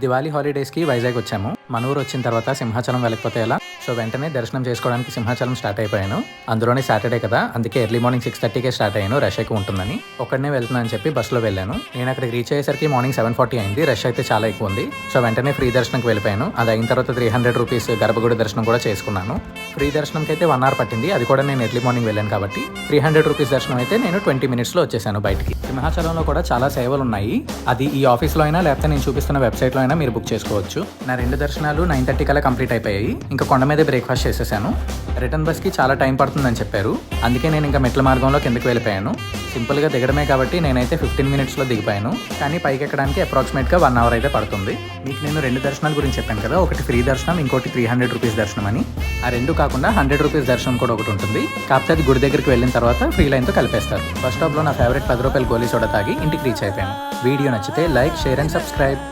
దివాళీ హాలిడేస్కి వైజాగ్ వచ్చాము. మన ఊరు వచ్చిన తర్వాత సింహాచలం వెళ్ళకపోతే ఎలా? సో వెంటనే దర్శనం చేసుకోవడానికి సింహాచలం స్టార్ట్ అయిపోయాను. అందులోనే సాటర్డే కదా అందుకే ఎర్లీ మార్నింగ్ సిక్స్ థర్టీకే స్టార్ట్ అయ్యాను రష్ ఎక్కువ ఉంటుందని. ఒక్కడనే వెళ్తున్నాను చెప్పి బస్సులో వెళ్ళాను. నేను అక్కడికి రీచ్ అయ్యేసరికి మార్నింగ్ సెవెన్ ఫార్టీ అయింది రష్ అయితే చాలా ఎక్కువ ఉంది. సో వెంటనే ఫ్రీ దర్శనంకి వెళ్ళిపోయాను. అది అయిన తర్వాత త్రీ హండ్రెడ్ రూపీస్ గర్భగుడి దర్శనం కూడా చేసుకున్నాను. ఫ్రీ దర్శనంకి అయితే వన్ అవర్ పట్టింది. అది కూడా నేను ఎర్లీ మార్నింగ్ వెళ్ళాను కాబట్టి త్రీ హండ్రెడ్ రూపీస్ దర్శనం అయితే నేను ట్వంటీ మినిట్స్లో వచ్చేసాను బయటికి. సింహాచలంలో కూడా చాలా సేవలు ఉన్నాయి. అది ఈ ఆఫీస్లో అయినా లేకపోతే నేను చూపిస్తున్న వెబ్సైట్లో అయినా మీరు బుక్ చేసుకోవచ్చు. నా రెండు దర్శనాలు నైన్ థర్టీ కల్లా కంప్లీట్ అయిపోయాయి. ఇంకా కొండ మీదే బ్రేక్ఫాస్ట్ చేసేసాను. రిటర్న్ బస్కి చాలా టైం పడుతుందని చెప్పారు. అందుకే నేను ఇంకా మెట్ల మార్గంలో కిందకి వెళ్ళిపోయాను. సింపుల్గా దిగడమే కాబట్టి నేనైతే ఫిఫ్టీన్ మినిట్స్లో దిగిపోయాను. కానీ పైకి ఎక్కడానికి అప్రాక్సిమేట్గా వన్ అవర్ అయితే పడుతుంది. మీకు నేను రెండు దర్శనాల గురించి చెప్పాను కదా ఒకటి ఫ్రీ దర్శనం ఇంకోటి త్రీ హండ్రెడ్ రూపీస్ దర్శనం అని. ఆ రెండు కాకుండా హండ్రెడ్ రూపీస్ దర్శనం కూడా ఒకటి ఉంటుంది. కాకపోతే అది గుడి దగ్గరికి వెళ్ళిన తర్వాత ఫ్రీ లైన్తో కలిపేస్తారు. బస్ స్టాప్లో నా ఫేవరెట్ పది రూపాయల గోలీ సోడా తాగి ఇంటికి రీచ్ అయిపోయాను. వీడియో నచ్చితే లైక్ షేర్ అండ్ సబ్స్క్రైబ్.